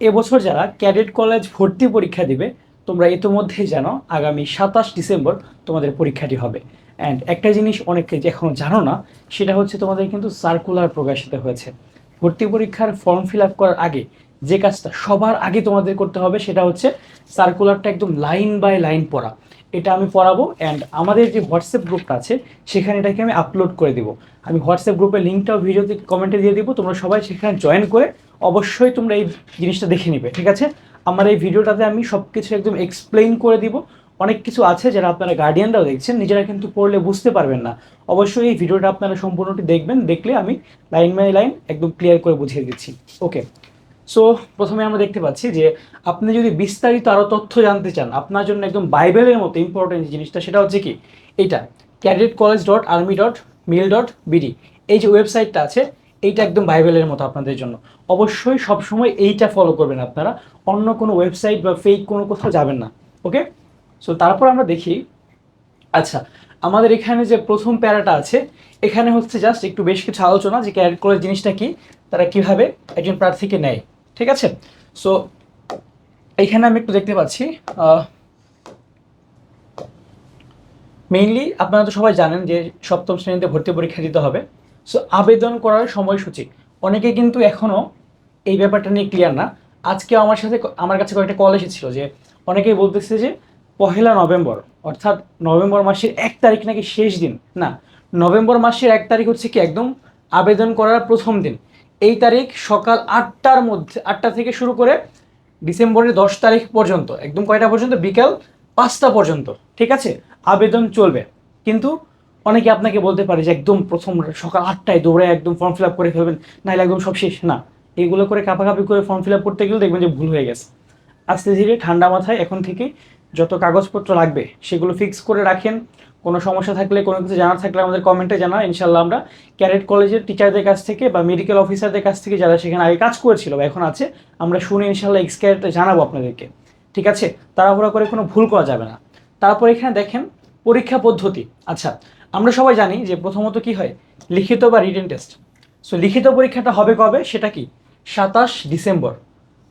এবছর যারা cadet college ভর্তি পরীক্ষা দিবে, তোমরা ইতোমধ্যেই জানো আগামী সাতাশ ডিসেম্বর তোমাদের পরীক্ষাটি হবে। অ্যান্ড একটা জিনিস অনেকে এখনও জানো না, সেটা হচ্ছে তোমাদের কিন্তু সার্কুলার প্রকাশিত হয়েছে। ভর্তি পরীক্ষার ফর্ম ফিল আপ করার আগে যে কাজটা সবার আগে তোমাদের করতে হবে, সেটা হচ্ছে সার্কুলারটা একদম লাইন বাই লাইন পড়া। এটা আমি পড়াবো অ্যান্ড আমাদের যে হোয়াটসঅ্যাপ গ্রুপটা আছে, সেখানে এটাকে আমি আপলোড করে দিব। আমি হোয়াটসঅ্যাপ গ্রুপের লিঙ্কটাও ভিডিওতে কমেন্টে দিয়ে দিব, তোমরা সবাই সেখানে জয়েন করে অবশ্যই তোমরা এই জিনিসটা দেখে নিবে, ঠিক আছে? আমার এই ভিডিওটাতে আমি সব কিছু একদম এক্সপ্লেইন করে দিব। অনেক কিছু আছে যারা আপনারা গার্ডিয়ানরাও দেখছেন, নিজেরা কিন্তু পড়লে বুঝতে পারবেন না। অবশ্যই এই ভিডিওটা আপনারা সম্পূর্ণটি দেখবেন, দেখলে আমি লাইন বাই লাইন একদম ক্লিয়ার করে বুঝিয়ে দিচ্ছি। ওকে সো প্রথমে আমরা দেখতে পাচ্ছি যে আপনি যদি বিস্তারিত আরও তথ্য জানতে চান, আপনার জন্য একদম বাইবেলের মতো ইম্পর্টেন্ট জিনিসটা, সেটা হচ্ছে কি? এটা cadet college dot army dot mil dot BD এই যে ওয়েবসাইটটা আছে, এইটা একদম বাইবেলের মতো আপনাদের জন্য। অবশ্যই সবসময় এইটা ফলো করবেন আপনারা। অন্য কোনো ওয়েবসাইট বা ফেক কোনো কোথাও যাবেন না ওকে সো তারপর আমরা দেখি আচ্ছা আমাদের এখানে যে প্রথম প্যারাটা আছে, এখানে হচ্ছে জাস্ট একটু বেশ কিছু আলোচনা যে ক্যাডেট কলেজ জিনিসটা কি, তারা কীভাবে একজন প্রার্থীকে নেয়, ঠিক আছে? সো এখানে আমি একটু দেখতে পাচ্ছি মেইনলি আপনারা তো সবাই জানেন যে সপ্তম শ্রেণীতে ভর্তি পরীক্ষা দিতে হবে। সো আবেদন করার সময়সূচি, অনেকে কিন্তু এখনও এই ব্যাপারটা নিয়ে ক্লিয়ার না। আজকে আমার সাথে আমার কাছে কয়েকটা কল এসেছিল যে, অনেকেই বলতেছে যে, পহেলা নভেম্বর, অর্থাৎ নভেম্বর মাসের এক তারিখ নাকি শেষ দিন? না, নভেম্বর মাসের এক তারিখ হচ্ছে কি একদম আবেদন করার প্রথম দিন। এই তারিখ সকাল আটটার মধ্যে, আটটা থেকে শুরু করে ডিসেম্বরের দশ তারিখ পর্যন্ত, একদম কয়টা পর্যন্ত? বিকাল পাঁচটা পর্যন্ত, ঠিক আছে? আবেদন চলবে। কিন্তু অনেকে আপনাকে বলতে পারে যে, একদম প্রথম সকাল আটটায় দৌড়ে একদম ফর্ম ফিল আপ করে ফেলবেন, নাহলে একদম সব শেষ। না এইগুলো করে কাপাকাপি করে ফর্ম ফিল আপ করতে গেলে দেখবেন যে ভুল হয়ে গেছে। আস্তে ধীরে ঠান্ডা মাথায় এখন থেকে যত কাগজপত্র লাগবে সেগুলো ফিক্স করে রাখেন। কোনো সমস্যা থাকলে, কোনো কিছু জানার থাকলে আমাদের কমেন্টে জানা ইনশাল্লাহ আমরা ক্যারেট কলেজের টিচারদের কাছ থেকে বা মেডিকেল অফিসারদের কাছ থেকে যারা সেখানে আগে কাজ করেছিল বা এখন আছে, আমরা শুনে ইনশাল্লাহ এক্সক্যারেটে জানাব আপনাদেরকে। ঠিক আছে? তাড়াহুড়া করে কোনো ভুল করা যাবে না। তারপর এখানে দেখেন পরীক্ষা পদ্ধতি। আচ্ছা আমরা সবাই জানি যে প্রথমত কি হয়? লিখিত বা রিটেন টেস্ট সো লিখিত পরীক্ষাটা হবে কবে? সেটা কি? সাতাশ ডিসেম্বর।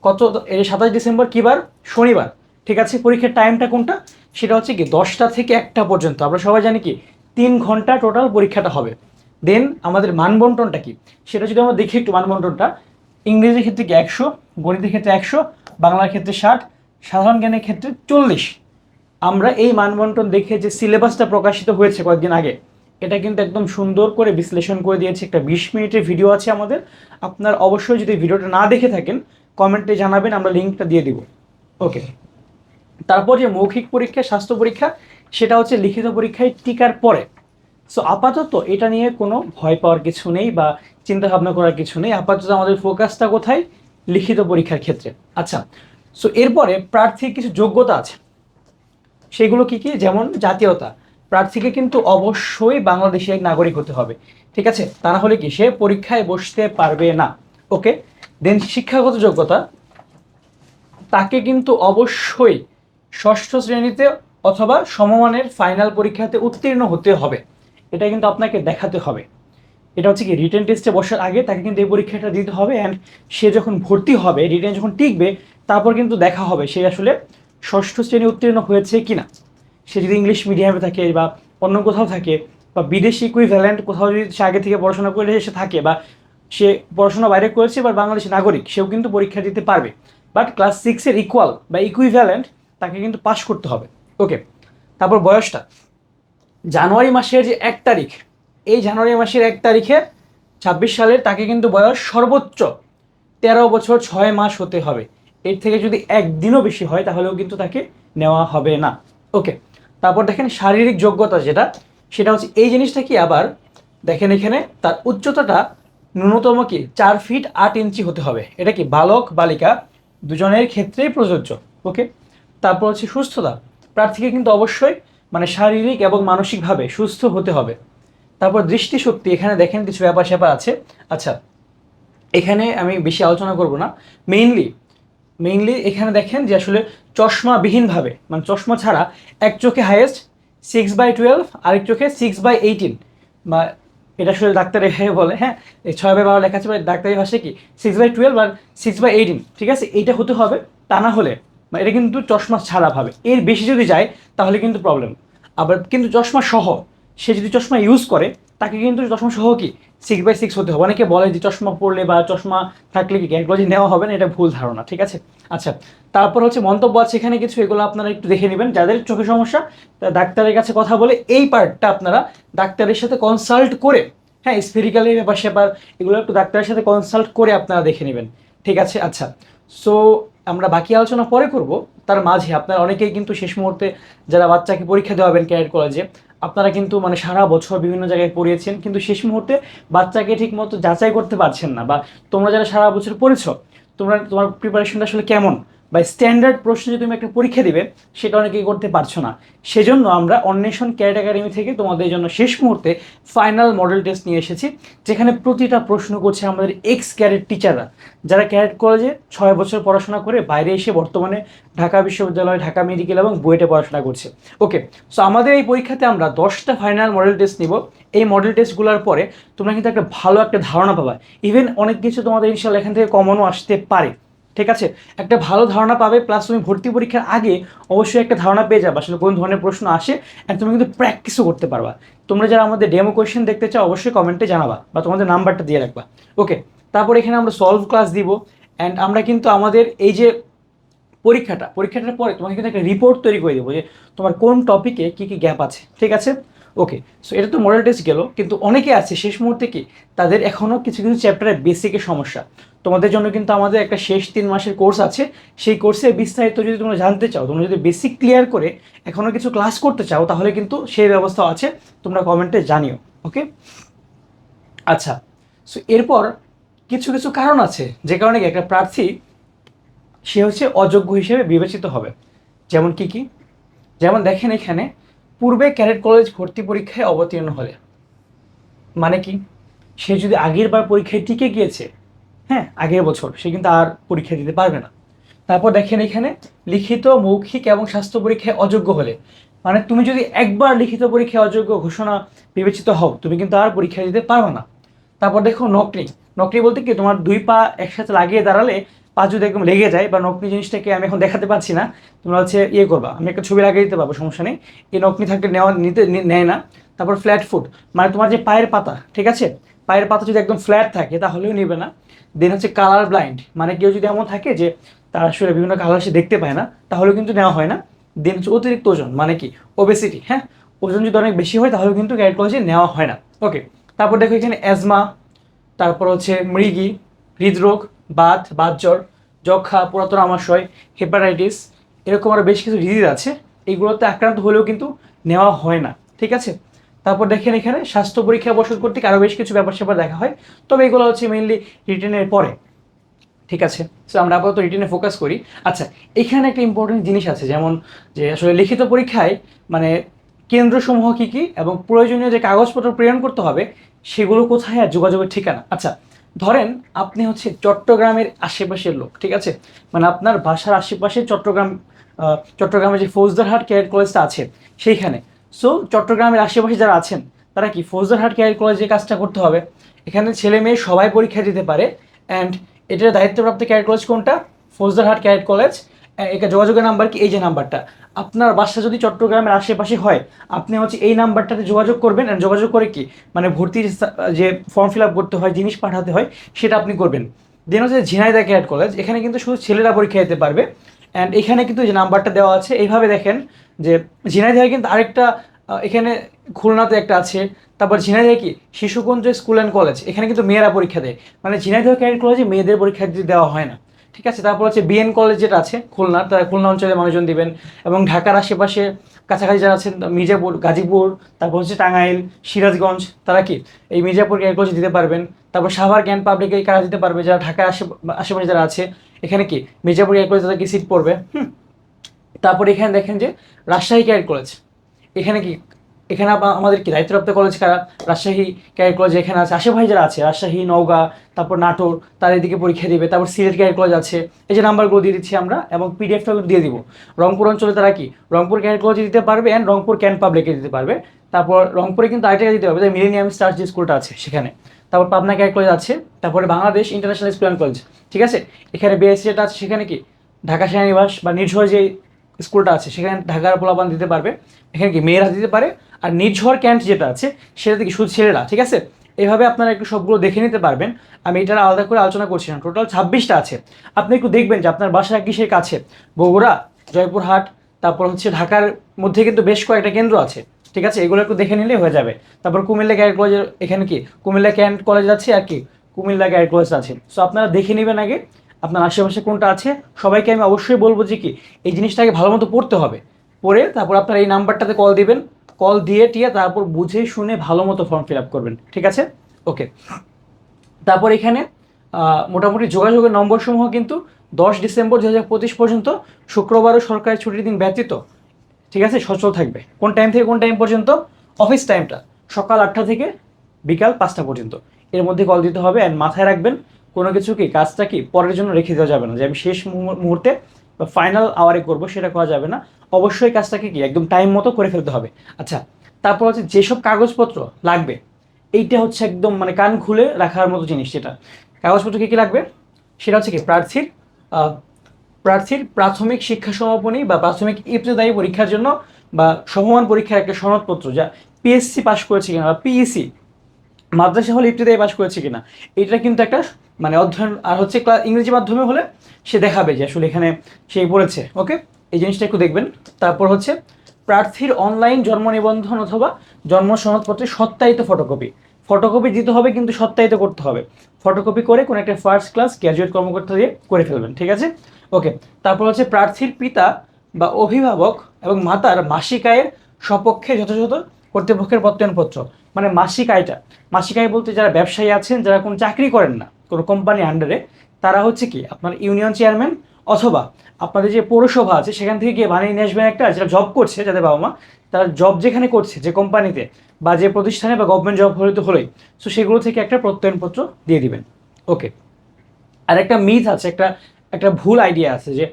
কত এই সাতাশ ডিসেম্বর কী বার শনিবার। ঠিক আছে, পরীক্ষার টাইমটা কোনটা? সেটা হচ্ছে কি দশটা থেকে একটা পর্যন্ত। আমরা সবাই জানি কি, তিন ঘণ্টা টোটাল পরীক্ষাটা হবে। দেন আমাদের মানবন্টনটা কি? সেটা যদি আমরা দেখি একটু মানবন্টনটা, ইংরেজির ক্ষেত্রে কি একশো, গণিতের ক্ষেত্রে একশো, বাংলার ক্ষেত্রে ষাট, সাধারণ জ্ঞানের ক্ষেত্রে চল্লিশ। আমরা এই মানবন্টন দেখে যে সিলেবাসটা প্রকাশিত হয়েছে কয়েকদিন আগে এটা কিন্তু একদম সুন্দর করে বিশ্লেষণ করে দিয়েছে একটা বিশ মিনিটের ভিডিও আছে আমাদের। আপনার অবশ্যই যদি ভিডিওটা না দেখে থাকেন কমেন্টে জানাবেন, আমরা লিঙ্কটা দিয়ে দিব। ওকে তারপর যে মৌখিক পরীক্ষা, স্বাস্থ্য পরীক্ষা, সেটা হচ্ছে লিখিত পরীক্ষায় টিকার পরে। সো আপাতত এটা নিয়ে কোনো ভয় পাওয়ার কিছু নেই বা চিন্তা ভাবনা করার কিছু নেই। আপাতত আমাদের ফোকাসটা কোথায়? লিখিত পরীক্ষার ক্ষেত্রে। আচ্ছা সো এরপরে প্রার্থীর কিছু যোগ্যতা আছে। সেগুলো কি কি? যেমন জাতীয়তা। প্রার্থীকে কিন্তু অবশ্যই বাংলাদেশের নাগরিক হতে হবে। ঠিক আছে? তা না হলে কি সে পরীক্ষায় বসতে পারবে না। ওকে? দেন শিক্ষাগত যোগ্যতা। তাকে কিন্তু অবশ্যই ষষ্ঠ শ্রেণীতে অথবা সমমানের ফাইনাল পরীক্ষাতে উত্তীর্ণ হতে হবে। এটা কিন্তু আপনাকে দেখাতে হবে। এটা হচ্ছে কি রিটেন টেস্টে বসার আগে তাকে কিন্তু এই পরীক্ষাটা দিতে হবে অ্যান্ড সে যখন ভর্তি হবে রিটেন যখন টিকবে, তারপর কিন্তু দেখা হবে সে আসলে ষষ্ঠ শ্রেণি উত্তীর্ণ হয়েছে কি না সে যদি ইংলিশ মিডিয়ামে থাকে বা অন্য কোথাও থাকে বা বিদেশি ইকুইভ্যালেন্ট কোথাও যদি সে আগে থেকে পড়াশোনা করে এসে থাকে বা সে পড়াশোনা বাইরে করেছে বা বাংলাদেশের নাগরিক, সেও কিন্তু পরীক্ষা দিতে পারবে। বাট ক্লাস সিক্সের ইকুয়াল বা ইকুইভ্যালেন্ট তাকে কিন্তু পাস করতে হবে। ওকে তারপর বয়সটা। জানুয়ারি মাসের যে এক তারিখ, এই জানুয়ারি মাসের এক তারিখে ছাব্বিশ সালের তাকে কিন্তু বয়স সর্বোচ্চ তেরো বছর ছয় মাস হতে হবে। এর থেকে যদি একদিনও বেশি হয় তাহলেও কিন্তু তাকে নেওয়া হবে না। ওকে তারপর দেখেন শারীরিক যোগ্যতা যেটা, সেটা হচ্ছে এই জিনিসটা কি আবার, দেখেন এখানে তার উচ্চতাটা ন্যূনতম কি? চার ফিট আট ইঞ্চি হতে হবে। এটা কি? বালক, বালিকা, দুজনের ক্ষেত্রেই প্রযোজ্য। ওকে? তারপর হচ্ছে সুস্থতা। প্রার্থীকে কিন্তু অবশ্যই মানে শারীরিক এবং মানসিকভাবে সুস্থ হতে হবে। তারপর দৃষ্টিশক্তি, এখানে দেখেন কিছু ব্যাপার স্যাপার আছে। আচ্ছা এখানে আমি বেশি আলোচনা করব না। মেইনলি মেইনলি এখানে দেখেন যে আসলে চশমাবিহীনভাবে মানে চশমা ছাড়া এক চোখে হাইয়েস্ট সিক্স বাই টুয়েলভ আরেক চোখে সিক্স বাই এইটিন বা এটা আসলে ডাক্তারে বলে হ্যাঁ? এই ছয় বাই বারো লেখা আছে ডাক্তারি ভাষায় কি? সিক্স বাই টুয়েলভ আর সিক্স বাই এইটিন ঠিক আছে? এইটা হতে হবে তা না হলে এটা কিন্তু চশমা ছাড়া ভাবে। এর বেশি যদি যায়, তাহলে কিন্তু প্রবলেম আবার কিন্তু চশমা সহ, সে যদি চশমা ইউজ করে, তাকে কিন্তু চশমা সহ কি? সিক্স বাই সিক্স হতে হবে। অনেকে বলে যে চশমা পড়লে বা চশমা থাকলে কি গ্যানগ্লজি নেওয়া হবে না? এটা ভুল ধারণা, ঠিক আছে? আচ্ছা তারপর হচ্ছে মন্তব্য আছে এখানে কিছু, এগুলো আপনারা একটু দেখে নেবেন। যাদের চোখে সমস্যা তারা ডাক্তারের কাছে কথা বলে এই পার্টটা আপনারা ডাক্তারের সাথে কনসাল্ট করে হ্যাঁ স্পেরিক্যালি ব্যাপার স্যাপার এগুলো একটু ডাক্তারের সাথে কনসাল্ট করে আপনারা দেখে নেবেন। ঠিক আছে? আচ্ছা সো আমরা বাকি আলোচনা পরে করব। তার মাঝে আপনারা অনেকেই কিন্তু শেষ মুহূর্তে যারা বাচ্চাকে পরীক্ষা দেওয়াবেন ক্যারেট কলেজে আপনারা কিন্তু মানে সারা বছর বিভিন্ন জায়গায় পড়িয়েছেন, কিন্তু শেষ মুহূর্তে বাচ্চাকে ঠিক মতো যাচাই করতে পারছেন না বা তোমরা যারা সারা বছর পড়েছ, তোমরা, তোমার প্রিপারেশনটা আসলে কেমন? বা স্ট্যান্ডার্ড প্রশ্নে যে তুমি একটা পরীক্ষা দিবে, সেটা অনেকেই করতে পারছ না। সেজন্য আমরা অন্বেষণ ক্যারেট একাডেমি থেকে তোমাদের জন্য শেষ মুহূর্তে ফাইনাল মডেল টেস্ট নিয়ে এসেছি, যেখানে প্রতিটা প্রশ্ন করছে আমাদের এক্স ক্যারেট টিচাররা যারা ক্যারেট কলেজে ছয় বছর পড়াশোনা করে বাইরে এসে বর্তমানে ঢাকা বিশ্ববিদ্যালয়, ঢাকা মেডিকেল এবং বুয়েটে পড়াশোনা করছে। ওকে সো আমাদের এই পরীক্ষাতে আমরা দশটা ফাইনাল মডেল টেস্ট নিব। এই মডেল টেস্টগুলোর পরে তোমরা কিন্তু একটা ভালো একটা ধারণা পাবা। ইভেন অনেক কিছু তোমাদের ইনশাল্লাহ এখান থেকে কমনও আসতে পারে। ঠিক আছে? একটা ভালো ধারণা পাবে প্লাস তুমি ভর্তি পরীক্ষার আগে অবশ্যই একটা ধারণা পেয়ে যাবে। আসলে কোন ধরনের প্রশ্ন আসে অ্যান্ড তুমি কিন্তু প্র্যাকটিসও করতে পারবা। তোমরা যারা আমাদের ডেমো কোয়েশ্চেন দেখতে চাও, অবশ্যই কমেন্টে জানাবা বা তোমাদের নাম্বারটা দিয়ে রাখবা। ওকে তারপর এখানে আমরা সলভ ক্লাস দিব অ্যান্ড আমরা কিন্তু আমাদের এই যে পরীক্ষাটা, পরীক্ষাটার পরে তোমাকে কিন্তু একটা রিপোর্ট তৈরি করে দেবো যে তোমার কোন টপিকে কী কী গ্যাপ আছে। ঠিক আছে? ওকে সো এটা তো মডেল টেস্ট গেল, কিন্তু অনেকে আছে শেষ মুহূর্তে কি তাদের এখনও কিছু কিছু চ্যাপ্টারের বেসিকের সমস্যা। তোমাদের জন্য কিন্তু আমাদের একটা শেষ তিন মাসের কোর্স আছে। সেই কোর্সে বিস্তারিত যদি তোমরা জানতে চাও, তোমরা যদি বেসিক ক্লিয়ার করে এখনও কিছু ক্লাস করতে চাও, তাহলে কিন্তু সেই ব্যবস্থা আছে, তোমরা কমেন্টে জানিও ওকে আচ্ছা সো এরপর কিছু কিছু কারণ আছে, যে কারণে একটা প্রার্থী, সে হচ্ছে অযোগ্য হিসেবে বিবেচিত হবে। যেমন কি কি? যেমন দেখেন এখানে, পূর্বে ক্যাডেট কলেজ ভর্তি পরীক্ষায় অবতীর্ণ হলে। মানে কি? সে যদি আগের বার পরীক্ষায় টিকে গিয়েছে হ্যাঁ আগের বছর। সে কিন্তু আর পরীক্ষা দিতে পারবে না। তারপর দেখেন এখানে লিখিত, মৌখিক এবং স্বাস্থ্য পরীক্ষায় অযোগ্য হলে। মানে তুমি যদি একবার লিখিত পরীক্ষায় অযোগ্য ঘোষণা বিবেচিত হও, তুমি কিন্তু আর পরীক্ষা দিতে পারবে না। তারপর দেখো নকরি নকরি বলতে কি, তোমার দুই পা একসাথে লাগিয়ে দাঁড়ালে পা যদি একদম লেগে যায় বা নকনি জিনিসটাকে আমি এখন দেখাতে পারছি না, তোমরা হচ্ছে ইয়ে করবা। আমি একটা ছবি লাগিয়ে দিতে পারব, সমস্যা নেই। এই নকনি থাকলে নেওয়া, নিতে নেয় না। তারপর ফ্ল্যাট ফুট মানে তোমার যে পায়ের পাতা, ঠিক আছে? পায়ের পাতা যদি একদম ফ্ল্যাট থাকে, তাহলেও নেবে না। দেন হচ্ছে কালার ব্লাইন্ড মানে কেউ যদি এমন থাকে যে তার আসলে বিভিন্ন কালার সে দেখতে পায় না, তাহলেও কিন্তু নেওয়া হয় না। দেন হচ্ছে অতিরিক্ত ওজন মানে কি? ওবেসিটি হ্যাঁ? ওজন যদি অনেক বেশি হয়, তাহলেও কিন্তু ক্যারেট কলেজে নেওয়া হয় না। ওকে তারপর দেখো এখানে অ্যাজমা তারপর হচ্ছে মৃগি, হৃদরোগ, বাত, বাতজ্বর, যক্ষা, পুরাতন আমাশয় হেপাটাইটিস এরকম আরও বেশ কিছু ডিজিজ আছে। এইগুলোতে আক্রান্ত হলেও কিন্তু নেওয়া হয় না, ঠিক আছে? তারপর দেখেন এখানে স্বাস্থ্য পরীক্ষা বসত কর্তৃক আরও বেশ কিছু ব্যাপার স্যাপার দেখা হয়। তবে এগুলো হচ্ছে মেইনলি রিটেনের পরে। ঠিক আছে? সো আমরা আপাতত রিটেনে ফোকাস করি। আচ্ছা এখানে একটা ইম্পর্টেন্ট জিনিস আছে, যেমন যে আসলে লিখিত পরীক্ষায় মানে কেন্দ্রসমূহ কী কী এবং প্রয়োজনীয় যে কাগজপত্র প্রেরণ করতে হবে, সেগুলো কোথায় আর যোগাযোগের ঠিকানা? আচ্ছা ধরেন আপনি হচ্ছে চট্টগ্রামের আশেপাশের লোক, ঠিক আছে? মানে আপনার বাসার আশেপাশে চট্টগ্রাম চট্টগ্রামে যে ফৌজদারহাট ক্যারেট কলেজটা আছে, সেইখানে। সো চট্টগ্রামের আশেপাশে যারা আছেন, তারা কি ফৌজদারহাট ক্যারেট কলেজে কাজটা করতে হবে? এখানে ছেলে মেয়ে সবাই পরীক্ষা দিতে পারে। অ্যান্ড এটার দায়িত্বপ্রাপ্ত ক্যারেট কলেজ কোনটা? ফৌজদারহাট ক্যারেট কলেজ এখানে যোগাযোগের নাম্বার কি? এই যে নাম্বারটা আপনার বাসা যদি চট্টগ্রামের আশেপাশে হয়, আপনি হচ্ছে এই নাম্বারটাতে যোগাযোগ করবেন। আর যোগাযোগ করে কি? মানে ভর্তির যে ফর্ম ফিল আপ করতে হয়, জিনিস পাঠাতে হয়, সেটা আপনি করবেন। দেন হচ্ছে ঝিনাইদা ক্যারেট কলেজ এখানে কিন্তু শুধু ছেলেরা পরীক্ষা দিতে পারবে। অ্যান্ড এখানে কিন্তু যে নাম্বারটা দেওয়া আছে, এইভাবে দেখেন যে ঝিনাইদহে কিন্তু আরেকটা এখানে খুলনাতে একটা আছে। তারপর ঝিনাইদহে কি? Shishukunja school and college. এখানে কিন্তু মেয়েরা পরীক্ষা দেয়। মানে ঝিনাইদহ ক্যারেট কলেজে মেয়েদের পরীক্ষা দিতে দেওয়া হয় না? ঠিক আছে? তারপর হচ্ছে বিএন কলেজ যেটা আছে, খুলনা, তারা খুলনা অঞ্চলে মানুষজন দিবেন। এবং ঢাকার আশেপাশে কাছাকাছি যারা আছেন, মির্জাপুর, গাজীপুর, তারপর হচ্ছে টাঙ্গাইল, সিরাজগঞ্জ, তারা কি? এই মির্জাপুর ক্যারেট কলেজে দিতে পারবেন? তারপর সাভার জ্ঞান পাবলিকে কারা দিতে পারবে? যারা ঢাকার আশে আশেপাশে যারা আছে, এখানে কি? মির্জাপুর ক্যারেট কলেজে তাদেরকে সিট পড়বে? হুম। তারপর এখানে দেখেন যে রাজশাহী ক্যারেট কলেজ। এখানে কি, এখানে আমাদের কি দায়িত্বপ্রাপ্ত কলেজ কারা? রাজশাহী ক্যারিয়ার কলেজ এখানে আছে আশেপাশে যারা আছে, রাজশাহী, নওগাঁ, তারপর নাটোর, তার এদিকে পরীক্ষা দিবে, তারপর সিলেট ক্যারিয়ার কলেজ আছে। এই যে নাম্বারগুলো দিয়ে দিচ্ছি আমরা এবং পিডিএফটাও দিয়ে দিব। রংপুর অঞ্চলে তারা কি? রংপুর ক্যারিয়ার কলেজে দিতে পারবে অ্যান্ড রংপুর ক্যান পাবলিকে দিতে পারবে। তারপর রংপুরে কিন্তু আরেকটা দিতে পারবে মিলেনিয়াম স্টার যে স্কুলটা আছে সেখানে। তারপর পাবনা ক্যারিয়ার কলেজ আছে, তারপরে Bangladesh international school and college ঠিক আছে? এখানে বিএসসি যেটা আছে সেখানে কি? ঢাকা সেনানিবাস বা নির্ঝর যে স্কুলটা আছে, সেখানে ঢাকার পোলাপান দিতে পারবে। এখানে কি মেয়েরা দিতে পারে? আর নির্ঝর ক্যান্ট যেটা আছে, সেটাতে কি শুধু ছেলেরা, ঠিক আছে? এইভাবে আপনারা একটু সবগুলো দেখে নিতে পারবেন। আমি এটা আলাদা করে আলোচনা করছি না। টোটাল ছাব্বিশটা আছে। আপনি একটু দেখবেন যে আপনার বাসা কিসের কাছে? বগুড়া, জয়পুরহাট, তারপর হচ্ছে ঢাকার মধ্যে কিন্তু বেশ কয়েকটা কেন্দ্র আছে, ঠিক আছে? এগুলো একটু দেখে নিলে হয়ে যাবে। তারপর কুমিল্লা ক্যারেট কলেজের, এখানে কি? কুমিল্লা ক্যান্ট কলেজ আছে আর কি? কুমিল্লা ক্যারেট কলেজ আছে। সো আপনারা দেখে নেবেন আগে আপনার আশেপাশে কোনটা আছে, সবাইকে আমি অবশ্যই বলব যে কি, এই জিনিসটাকে ভালো মতো পড়তে হবে। পড়ে তারপর আপনার এই নাম্বারটাতে কল দিবেন। কল দিয়ে টিয়ে তারপর বুঝে শুনে ভালো মতো ফর্ম ফিল আপ করবেন। ঠিক আছে? ওকে তারপর এখানে মোটামুটি যোগাযোগের নম্বরসমূহ কিন্তু দশ ডিসেম্বর দু হাজার পঁচিশ পর্যন্ত শুক্রবার ও সরকারি ছুটির দিন ব্যতীত। ঠিক আছে? সচল থাকবে। কোন টাইম থেকে কোন টাইম পর্যন্ত? অফিস টাইমটা সকাল আটটা থেকে বিকাল পাঁচটা পর্যন্ত। এর মধ্যে কল দিতে হবে অ্যান্ড মাথায় রাখবেন কোনো কিছু কি, কাজটা কি পরের জন্য রেখে দেওয়া যাবে না, যে আমি শেষ মুহূর- মুহূর্তে বা ফাইনাল আওয়ারে করব সেটা করা যাবে না। অবশ্যই কাজটাকে কি একদম টাইম মতো করে ফেলতে হবে। আচ্ছা তারপর হচ্ছে যেসব কাগজপত্র লাগবে, এইটা হচ্ছে একদম মানে কান খুলে রাখার মতো জিনিস যেটা। কাগজপত্র কী কী লাগবে? সেটা হচ্ছে কি প্রার্থীর প্রার্থীর প্রাথমিক শিক্ষা সমাপনী বা প্রাথমিক ইবতদায়ী পরীক্ষার জন্য বা সমমান পরীক্ষার একটা সনদপত্র যা পিএসসি পাস করেছে কিনা বা পিইসি মাদ্রাসা হলে ইবতদায়ী পাস করেছে কিনা, এটা কিন্তু একটা মানে অধ্যয়ন, আর হচ্ছে ক্লা- ইংরেজি মাধ্যমে হলে সে দেখাবে যে আসলে এখানে সে পড়েছে, ওকে? এই জিনিসটা একটু দেখবেন। তারপর হচ্ছে প্রার্থীর অনলাইন জন্ম নিবন্ধন অথবা জন্ম সনদপত্রের সত্যায়িত ফটোকপি ফটোকপি দিতে হবে কিন্তু সত্যায়িত করতে হবে। ফটোকপি করে কোনো একটা ফার্স্ট ক্লাস গ্র্যাজুয়েট কর্মকর্তা দিয়ে করে ফেলবেন, ঠিক আছে? ওকে, তারপর হচ্ছে প্রার্থীর পিতা বা অভিভাবক এবং মাতার মাসিক আয়ের সপক্ষে যথাযথ কর্তৃপক্ষের প্রত্যয়নপত্র মানে মাসিক আয়টা। মাসিক আয় বলতে যারা ব্যবসায়ী আছেন, যারা কোনো চাকরি করেন না কোনো কোম্পানি আন্ডারে তারা হচ্ছে কি আপনার ইউনিয়ন চেয়ারম্যান অথবা আপনাদের যে পৌরসভা আছে, সেখান থেকে গিয়ে বানিয়ে নিয়ে আসবেন একটা যেটা জব করছে, যাদের বাবা মা, তারা জব যেখানে করছে, যে কোম্পানিতে বা যে প্রতিষ্ঠানে বা গভর্নমেন্ট জব হলে তো হলোই সো সেগুলো থেকে একটা প্রত্যয়নপত্র দিয়ে দিবেন। ওকে আর একটা মিথ আছে, একটা একটা ভুল আইডিয়া আছে যে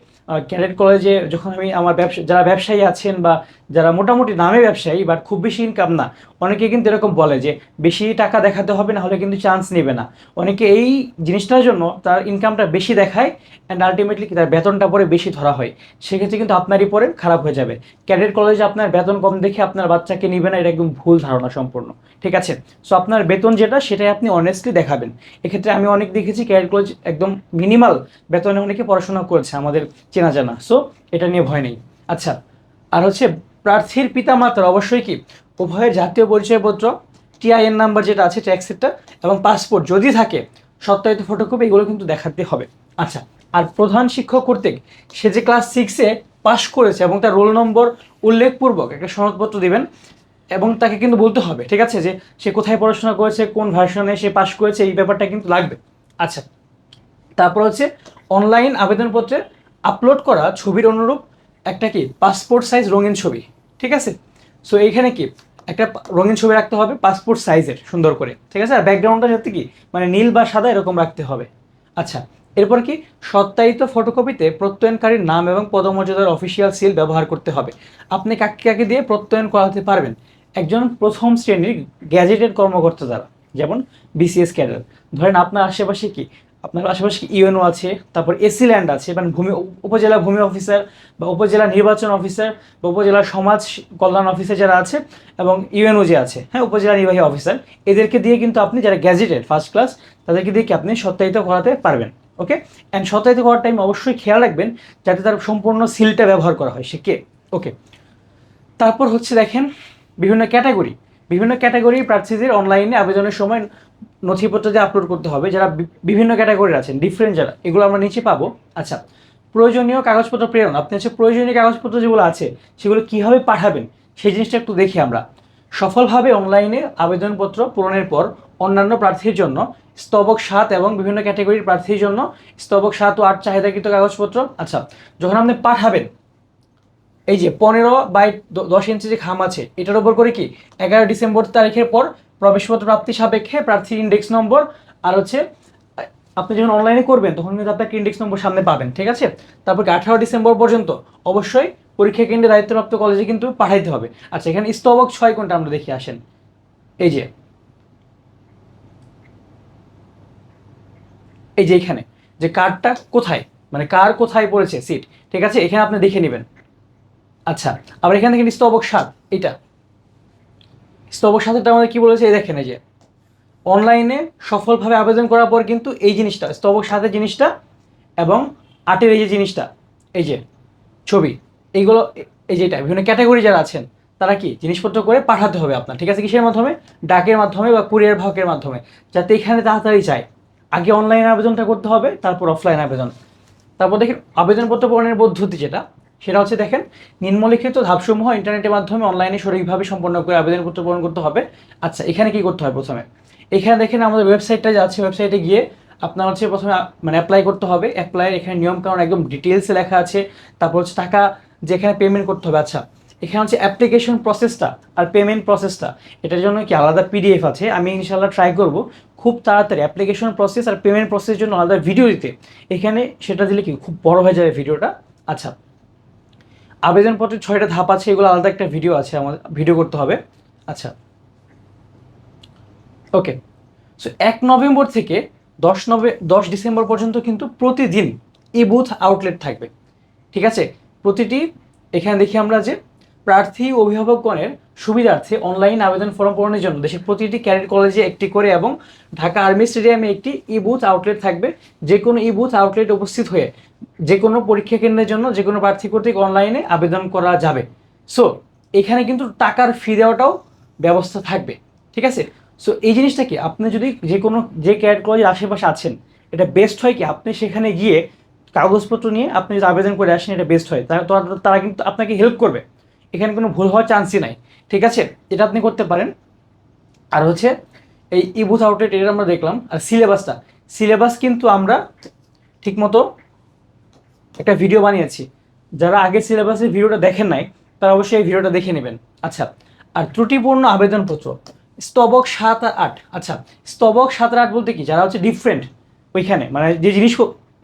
ক্যাডেট কলেজে যখন আমি আমার ব্যবসা, যারা ব্যবসায়ী আছেন বা যারা মোটামুটি নামে ব্যবসায়ী বাট খুব বেশি ইনকাম না অনেকে কিন্তু এরকম বলে যে বেশি টাকা দেখাতে হবে না হলে কিন্তু চান্স নেবে না। অনেকে এই জিনিসটার জন্য তার ইনকামটা বেশি দেখায় অ্যান্ড আলটিমেটলি তার বেতনটা পরে বেশি ধরা হয়। সেক্ষেত্রে কিন্তু আপনারই পরে খারাপ হয়ে যাবে। ক্যাডেট কলেজে আপনার বেতন কম দেখে আপনার বাচ্চাকে নেবে না, এটা একদম ভুল ধারণা সম্পূর্ণ। ঠিক আছে? সো আপনার বেতন যেটা, সেটাই আপনি অনেস্টলি দেখাবেন। এক্ষেত্রে আমি অনেক দেখেছি ক্যাডেট কলেজ একদম মিনিমাল বেতনে অনেকে পড়াশোনা করেছে, আমাদের চেনা জানা। সো এটা নিয়ে ভয় নেই। আচ্ছা আর হচ্ছে প্রার্থীর পিতা মাতার অবশ্যই কি উভয়ের জাতীয় পরিচয়পত্র টিআইএন নাম্বার যেটা আছে ট্যাক্সেরটা এবং পাসপোর্ট যদি থাকে, সত্যায়িত ফটোকপি এগুলো কিন্তু দেখাতে হবে। আচ্ছা আর প্রধান শিক্ষক কর্তৃক সে যে ক্লাস সিক্সে পাশ করেছে এবং তার রোল নম্বর উল্লেখপূর্বক একটা সনদপত্র দেবেন, এবং তাকে কিন্তু বলতে হবে, ঠিক আছে? যে সে কোথায় পড়াশোনা করেছে, কোন ভার্সনে সে পাশ করেছে, এই ব্যাপারটা কিন্তু লাগবে। আচ্ছা তারপর হচ্ছে অনলাইন আবেদনপত্রে আপলোড করা ছবির অনুরূপ একটা কি? পাসপোর্ট সাইজ রঙিন ছবি, ঠিক আছে? সো এইখানে কি? একটা রঙিন ছবি রাখতে হবে পাসপোর্ট সাইজের সুন্দর করে, ঠিক আছে? আর ব্যাকগ্রাউন্ডটা যাতে কি? মানে নীল বা সাদা এরকম রাখতে হবে। আচ্ছা এরপর কি? সত্যায়িত ফটোকপিতে প্রত্যয়নকারীর নাম এবং পদমর্যাদার অফিসিয়াল সিল ব্যবহার করতে হবে। আপনি কাকে কাকে দিয়ে প্রত্যয়ন করাতে পারবেন? একজন প্রথম শ্রেণির গ্যাজেটেড কর্মকর্তা দ্বারা যেমন বিসিএস ক্যাডার ধরেন আপনার আশেপাশে কি? আপনার আশেপাশে ইউএনও আছে, তারপর এসি ল্যান্ড আছে মানে ভূমি, উপজেলা ভূমি অফিসার বা উপজেলা নির্বাচন অফিসার বা উপজেলা সমাজ কল্যাণ অফিসার যারা আছে এবং ইউএনও যে আছে হ্যাঁ উপজেলা নির্বাহী অফিসার, এদেরকে দিয়ে কিন্তু আপনি যারা গ্যাজেটেড ফার্স্ট ক্লাস তাদেরকে দিয়ে কি আপনি সত্যায়িত করাতে পারবেন ওকে অ্যান্ড সত্যায়িত করার টাইম অবশ্যই খেয়াল রাখবেন যাতে তার সম্পূর্ণ সিলটা ব্যবহার করা হয় সে কে ওকে তারপর হচ্ছে দেখেন বিভিন্ন ক্যাটাগরি বিভিন্ন ক্যাটাগরি প্রার্থীদের অনলাইনে আবেদনের সময় নথিপত্র দিয়ে আপলোড করতে হবে, যারা বিভিন্ন ক্যাটাগরির আছেন ডিফারেন্ট যারা, এগুলো আমরা নিচে পাবো। আচ্ছা প্রয়োজনীয় কাগজপত্র প্রেরণ, আপনি হচ্ছে প্রয়োজনীয় কাগজপত্র যেগুলো আছে, সেগুলো কীভাবে পাঠাবেন, সেই জিনিসটা একটু দেখি আমরা। সফলভাবে অনলাইনে আবেদনপত্র পূরণের পর অন্যান্য প্রার্থীর জন্য স্তবক সাত এবং বিভিন্ন ক্যাটাগরির প্রার্থীর জন্য স্তবক সাত ও আট চাহিদাকৃত কাগজপত্র আচ্ছা যখন আপনি পাঠাবেন, এই যে পনেরো বাই দশ ইঞ্চি যে খাম আছে, এটার উপর করে কি এগারো ডিসেম্বর তারিখের পর প্রবেশপত্র প্রাপ্তি সাপেক্ষে প্রার্থীর ইন্ডেক্স নম্বর আর হচ্ছে, আপনি যখন অনলাইনে করবেন, তখন কিন্তু আপনাকে ইন্ডেক্স নম্বর সামনে পাবেন, ঠিক আছে? তারপর আঠারো ডিসেম্বর পর্যন্ত? অবশ্যই পরীক্ষা কেন্দ্রে দায়িত্বপ্রাপ্ত কলেজে কিন্তু পাঠাইতে হবে। আচ্ছা এখানে স্তবক ছয় কোনটা আমরা দেখি, আসেন। এই যে। এই যে এখানে, যে কার্ডটা কোথায়? মানে কার কোথায় পড়েছে? সিট ঠিক আছে? এখানে আপনি দেখে নেবেন। আচ্ছা আবার এখানে দেখেন স্তবক সাত এটা স্তবক সাতটা আমাদের কি বলেছে? এই দেখেন এই যে, অনলাইনে সফলভাবে আবেদন করার পর কিন্তু এই জিনিসটা স্তবক সাতের জিনিসটা এবং আটের এই যে জিনিসটা, এই যে ছবি, এইগুলো, এই যেটা বিভিন্ন ক্যাটাগরি যারা আছেন, তারা কি জিনিসপত্র করে পাঠাতে হবে আপনার, ঠিক আছে? কিসের মাধ্যমে? ডাকের মাধ্যমে বা কুরিয়ার ভাগের মাধ্যমে, যাতে এখানে তাড়াতাড়ি যায়। আগে অনলাইন আবেদনটা করতে হবে, তারপর অফলাইন আবেদন। তারপর দেখেন, আবেদনপত্র পূরণের পদ্ধতি যেটা সেটা হচ্ছে দেখেন, নিম্নলিখিত ধাপসমূহ ইন্টারনেটের মাধ্যমে অনলাইনে সঠিকভাবে সম্পন্ন করে আবেদনপত্র পূরণ করতে হবে। আচ্ছা এখানে কি করতে হয় প্রথমে? এখানে দেখেন আমাদের ওয়েবসাইটটা যে আছে ওয়েবসাইটে গিয়ে আপনার হচ্ছে প্রথমে মানে অ্যাপ্লাই করতে হবে। অ্যাপ্লাইয়ের এখানে নিয়মকানুন একদম ডিটেলসে লেখা আছে। তারপর হচ্ছে টাকা যেখানে পেমেন্ট করতে হবে। আচ্ছা এখানে হচ্ছে অ্যাপ্লিকেশন প্রসেসটা আর পেমেন্ট প্রসেসটা এটার জন্য কি আলাদা পিডিএফ আছে? আমি ইনশাল্লাহ ট্রাই করব। খুব তাড়াতাড়ি অ্যাপ্লিকেশন প্রসেস আর পেমেন্ট প্রসেসের জন্য আলাদা ভিডিও দিতে। এখানে সেটা দিলে কি খুব বড় হয়ে যাবে ভিডিওটা আচ্ছা আবেদনপত্রের ছয়টা ধাপ আছে, এগুলো আলাদা একটা ভিডিও আছে আমাদের ভিডিও করতে হবে। আচ্ছা। ওকে সো এক নভেম্বর থেকে দশ নভে, দশ ডিসেম্বর পর্যন্ত কিন্তু প্রতিদিন ই বুথ আউটলেট থাকবে। ঠিক আছে? প্রতিটি, এখানে দেখি আমরা যে প্রার্থী অভিভাবকগণের সুবিধার্থে অনলাইন আবেদন ফর্ম পূরণের জন্য দেশের প্রতিটি ক্যাডেট কলেজে একটি করে এবং ঢাকা আর্মি স্টেডিয়ামে একটি ই বুথ আউটলেট থাকবে। যে কোনো ই বুথ আউটলেট উপস্থিত হয়ে যে কোনো পরীক্ষা কেন্দ্রের জন্য যে কোনো প্রার্থী কর্তৃক অনলাইনে আবেদন করা যাবে। সো এখানে কিন্তু টাকার ফি দেওয়াটাও ব্যবস্থা থাকবে, ঠিক আছে? সো এই জিনিসটা কি? আপনি যদি যে কোনো যে ক্যাড কলেজের আশেপাশে আছেন, এটা বেস্ট হয় কি? আপনি সেখানে গিয়ে কাগজপত্র নিয়ে আপনি যদি আবেদন করে আসেন, এটা বেস্ট হয়। তারা কিন্তু আপনাকে হেল্প করবে। এখানে কোনো ভুল হওয়ার চান্সই নাই। ঠিক আছে? এটা আপনি করতে পারেন। আর হচ্ছে এই ইবুথ আউটলেট এটা আমরা দেখলাম। আর সিলেবাসটা সিলেবাস কিন্তু আমরা ঠিকমতো একটা ভিডিও বানিয়েছি। যারা আগে সিলেবাসের ভিডিওটা দেখেন নাই, তারা অবশ্যই এই ভিডিওটা দেখে নেবেন। আচ্ছা আর ত্রুটিপূর্ণ আবেদনপত্র। স্তবক সাত আর আট। আচ্ছা স্তবক সাত আর আট বলতে কি? যারা হচ্ছে ডিফারেন্ট ওইখানে মানে যে জিনিস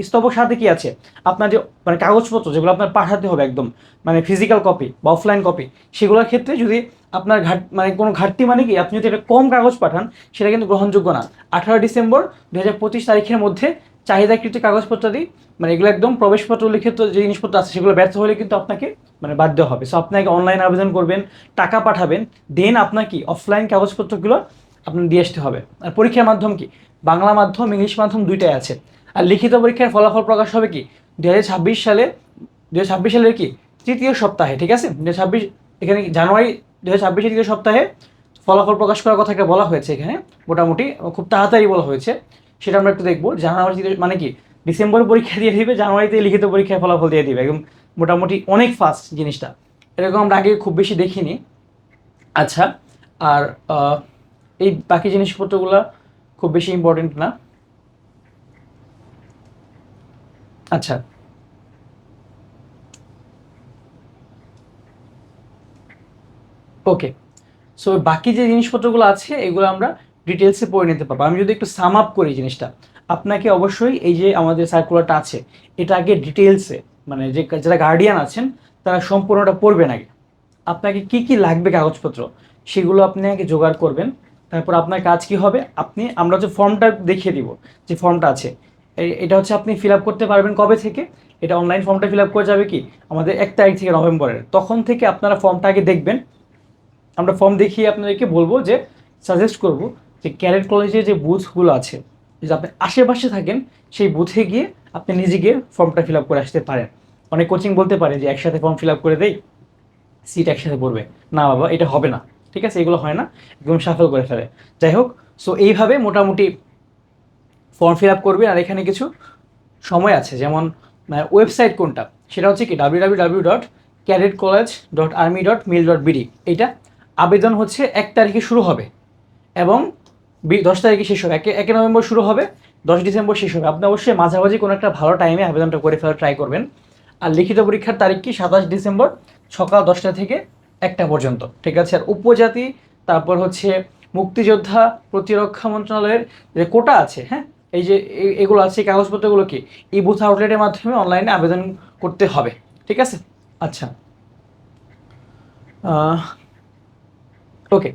স্তবক সাথে কি আছে? আপনার যে মানে কাগজপত্র যেগুলো আপনার পাঠাতে হবে একদম মানে ফিজিক্যাল কপি বা অফলাইন কপি সেগুলোর ক্ষেত্রে যদি আপনার ঘাট মানে কোনো ঘাটতি মানে কি, আপনি যদি একটা কম কাগজ পাঠান, সেটা কিন্তু গ্রহণযোগ্য না। আঠারো ডিসেম্বর দু হাজার পঁচিশ তারিখের মধ্যে চাহিদাকৃত কাগজপত্র কাগজপত্রাদি মানে এগুলো একদম প্রবেশপত্র লিখিত যে জিনিসপত্র আছে, সেগুলো ব্যর্থ হলে কিন্তু আপনাকে মানে বাধ্য হবে। সো আপনাকে অনলাইন আবেদন করবেন, টাকা পাঠাবেন দেন আপনার কি অফলাইন কাগজপত্রগুলো আপনার দিয়ে আসতে হবে। আর পরীক্ষার মাধ্যম কি? বাংলা মাধ্যম, ইংলিশ মাধ্যম দুইটাই আছে। আর লিখিত পরীক্ষার ফলাফল প্রকাশ হবে কি? দু হাজার ছাব্বিশ সালে দু হাজার ছাব্বিশ সালের কি? তৃতীয় সপ্তাহে, ঠিক আছে? দু এখানে জানুয়ারি দু হাজার তৃতীয় সপ্তাহে ফলাফল প্রকাশ করার কথাকে বলা হয়েছে এখানে, মোটামুটি, খুব তাড়াতাড়ি বলা হয়েছে। সেটা আমরা একটু দেখব। জানুয়ারি মানে কি? ডিসেম্বর পরীক্ষা দিয়ে দিবে, জানুয়ারিতে লিখিত পরীক্ষার ফলাফল দিয়ে দিবে। একদম মোটামুটি অনেক ফাস্ট জিনিসটা। এরকম আমরা আগে খুব বেশি দেখিনি। আচ্ছা আর এই বাকি জিনিসপত্রগুলো খুব বেশি ইম্পর্টেন্ট না। আচ্ছা। ওকে সো বাকি যে জিনিসপত্রগুলো আছে, এগুলো আমরা ডিটেলসে পড়ে নিতে পারব। আমি যদি একটু সাম আপ করি জিনিসটা, আপনাকে অবশ্যই এই যে আমাদের সার্কুলারটা আছে, এটা আগে ডিটেলসে মানে যে যারা গার্ডিয়ান আছেন, তারা সম্পূর্ণটা পড়বেন আগে। আপনাকে কি কি লাগবে কাগজপত্র, সেগুলো আপনি আগে জোগাড় করবেন। তারপর আপনার কাজ কি হবে, আপনি আমরা যে ফর্মটা দেখিয়ে দিব, যে ফর্মটা আছে এটা হচ্ছে আপনি ফিল আপ করতে পারবেন কবে থেকে? এটা অনলাইন ফর্মটা ফিল আপ করে যাবে কি? আমাদের এক তারিখ থেকে নভেম্বরের। তখন থেকে আপনারা ফর্মটা আগে দেখবেন। আমরা ফর্ম দেখিয়ে আপনাদেরকে বলব যে সাজেস্ট করব যে ক্যারেট কলেজে যে বুথগুলো আছে, যদি আপনি আশেপাশে থাকেন, সেই বুথে গিয়ে আপনি নিজে গিয়ে ফর্মটা ফিল আপ করে আসতে পারেন। অনেক কোচিং বলতে পারে যে, একসাথে ফর্ম ফিল আপ করে দেই সিট একসাথে পড়বে। না বাবা, এটা হবে না। ঠিক আছে? এগুলো হয় না। একদম সাফল করে ফেলে। যাই হোক সো এইভাবে মোটামুটি ফর্ম ফিল আপ করবে, আর এখানে কিছু সময় আছে, যেমন ওয়েবসাইট কোনটা? সেটা হচ্ছে কি W W dot cadet college dot army dot mil dot BD এইটা আবেদন হচ্ছে এক তারিখে শুরু হবে এবং দশ তারিখে শেষ হবে। একে একে নভেম্বর শুরু হবে, দশ ডিসেম্বর শেষ হবে। আপনি অবশ্যই মাঝামাঝি কোনো একটা ভালো টাইমে আবেদনটা করে ফেলার ট্রাই করবেন। আর লিখিত পরীক্ষার তারিখ কি? সাতাশ ডিসেম্বর সকাল দশটা থেকে একটা পর্যন্ত। ঠিক আছে? আর উপজাতি, তারপর হচ্ছে মুক্তিযোদ্ধা, প্রতিরক্ষা মন্ত্রণালয়ের যে কোটা আছে হ্যাঁ? এই যে এগুলো আছে কাগজপত্রগুলো কি? ই বুথ আউটলেটের মাধ্যমে অনলাইনে আবেদন করতে হবে, ঠিক আছে? আচ্ছা। ওকে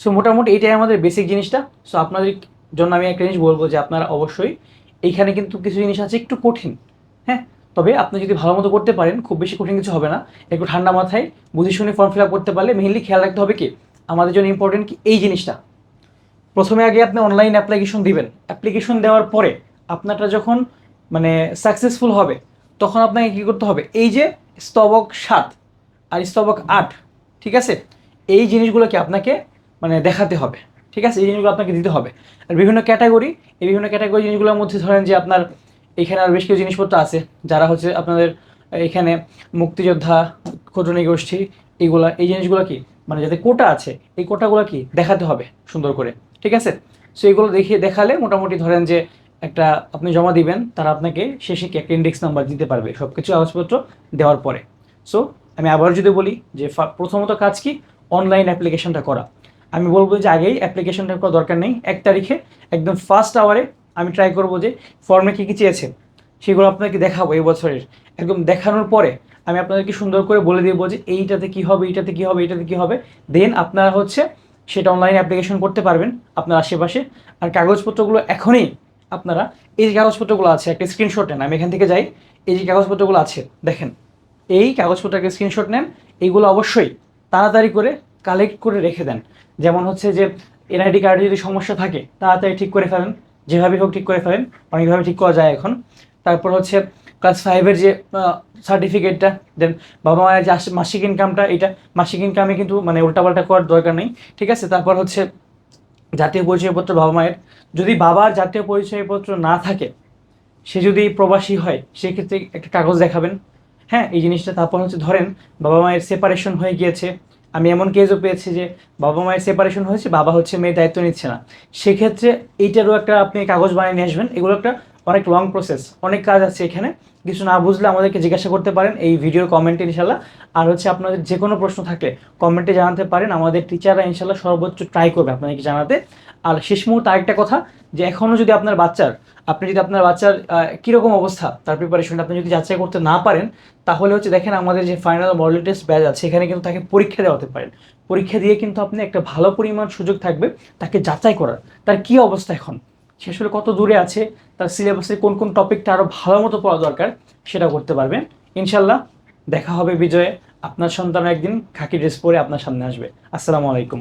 সো মোটামুটি এইটাই আমাদের বেসিক জিনিসটা। সো আপনাদের জন্য আমি একটা জিনিস বলব যে, আপনারা অবশ্যই এইখানে কিন্তু কিছু জিনিস আছে একটু কঠিন হ্যাঁ? তবে আপনি যদি ভালো মতো করতে পারেন, খুব বেশি কঠিন কিছু হবে না। একটু ঠান্ডা মাথায় বুঝে শুনে ফর্ম ফিল আপ করতে পারলে মেইনলি খেয়াল রাখতে হবে কি? আমাদের জন্য ইম্পর্টেন্ট কি? এই জিনিসটা। প্রথমে আগে আপনি অনলাইন অ্যাপ্লিকেশন দিবেন। অ্যাপ্লিকেশন দেওয়ার পরে আপনারটা যখন মানে সাকসেসফুল হবে, তখন আপনাকে কী করতে হবে? এই যে স্তবক সাত আর স্তবক আট, ঠিক আছে? এই জিনিসগুলোকে আপনাকে মানে দেখাতে হবে। ঠিক আছে? এই জিনিসগুলো আপনাকে দিতে হবে। আর বিভিন্ন ক্যাটাগরি এই বিভিন্ন ক্যাটাগরি জিনিসগুলোর মধ্যে ধরেন যে আপনার এখানে আর বেশ কিছু জিনিসপত্র আছে, যারা হচ্ছে আপনাদের এখানে মুক্তিযোদ্ধা ক্ষুদ্রনী গোষ্ঠী এইগুলা এই জিনিসগুলো কি? মানে যাতে কোটা আছে, এই কোটাগুলো কি দেখাতে হবে সুন্দর করে? ঠিক আছে? সো এগুলো দেখিয়ে দেখালে মোটামুটি ধরেন যে একটা আপনি জমা দিবেন, তারা আপনাকে শেষে কি একটা ইন্ডেক্স নাম্বার দিতে পারবে সব কিছু কাগজপত্র দেওয়ার পরে। সো আমি আবার যদি বলি যে প্রথমত কাজ কি? অনলাইন অ্যাপ্লিকেশনটা করা। আমি বলব যে আগেই অ্যাপ্লিকেশনটা করা দরকার নেই। এক তারিখে, একদম ফার্স্ট আওয়ারে আমি ট্রাই করব যে ফর্মে কী কী চেয়েছে। সেগুলো আপনাকে দেখাবো এই বছরের। একদম দেখানোর পরে আমি আপনাদেরকে সুন্দর করে বলে দেবো যে এইটাতে কী হবে, এইটাতে কী হবে, এইটাতে কী হবে। দেন আপনারা হচ্ছে সেটা অনলাইন অ্যাপ্লিকেশন করতে পারবেন আপনার আশেপাশে। আর কাগজপত্রগুলো এখনই আপনারা, এই যে কাগজপত্রগুলো আছে, একটা স্ক্রিনশট নেন, আমি এখান থেকে যাই, এই যে কাগজপত্রগুলো আছে, দেখেন, এই কাগজপত্রকে স্ক্রিনশট নেন, এইগুলো অবশ্যই তাড়াতাড়ি করে কালেক্ট করে রেখে দেন। যেমন হচ্ছে যে, এনআইডি কার্ডে যদি সমস্যা থাকে, তাড়াতাড়ি ঠিক করে ফেলেন যেভাবে হোক ঠিক করে ফেলেন, অনেকভাবে ঠিক করা যায় এখন। তারপর হচ্ছে ক্লাস ফাইভের যে সার্টিফিকেটটা দেন বাবা মায়ের যে মাসিক ইনকামটা এটা মাসিক ইনকামে কিন্তু মানে উল্টাপাল্টা করার দরকার নেই, ঠিক আছে? তারপর হচ্ছে জাতীয় পরিচয়পত্র বাবা মায়ের। যদি বাবার জাতীয় পরিচয়পত্র না থাকে, সে যদি প্রবাসী হয়, সেক্ষেত্রে একটা কাগজ দেখাবেন। হ্যাঁ এই জিনিসটা, তারপর হচ্ছে ধরেন বাবা মায়ের সেপারেশন হয়ে গিয়েছে। আমি এমন কেসও পেয়েছি যে বাবা মায়ের সেপারেশন হয়েছে, বাবা হচ্ছে মেয়ের দায়িত্ব নিচ্ছে না। সেক্ষেত্রে এইটারও একটা আপনি কাগজ বানিয়ে নিয়ে আসবেন। এগুলো একটা অনেক লং প্রসেস অনেক কাজ আছে এখানে। কিছু না বুঝলে আমাদেরকে জিজ্ঞাসা করতে পারেন এই ভিডিওর কমেন্টে ইনশাল্লাহ আর হচ্ছে আপনাদের যে কোনো প্রশ্ন থাকলে কমেন্টে জানাতে পারেন। আমাদের টিচাররা ইনশাল্লাহ সর্বোচ্চ ট্রাই করবে আপনাদেরকে জানাতে। আর শেষ মুহূর্তে আরেকটা কথা, যে এখনও যদি আপনার বাচ্চার, আপনি যদি আপনার বাচ্চার কীরকম অবস্থা, তার প্রিপারেশনটা আপনি যদি যাচাই করতে না পারেন, তাহলে হচ্ছে দেখেন আমাদের যে ফাইনাল মডেল টেস্ট ব্যাচ আছে, এখানে কিন্তু তাকে পরীক্ষা দেওয়াতে পারেন। পরীক্ষা দিয়ে কিন্তু আপনি একটা ভালো পরিমাণ সুযোগ থাকবে তাকে যাচাই করার। তার কী অবস্থা এখন? সে আসলে কত দূরে আছে, তার সিলেবাসে কোন কোন টপিকটা আরও ভালো মতো পড়া দরকার, সেটা করতে পারবেন ইনশাল্লাহ দেখা হবে বিজয়ে। আপনার সন্তান একদিন খাকি ড্রেস পরে আপনার সামনে আসবে। আসসালামু আলাইকুম।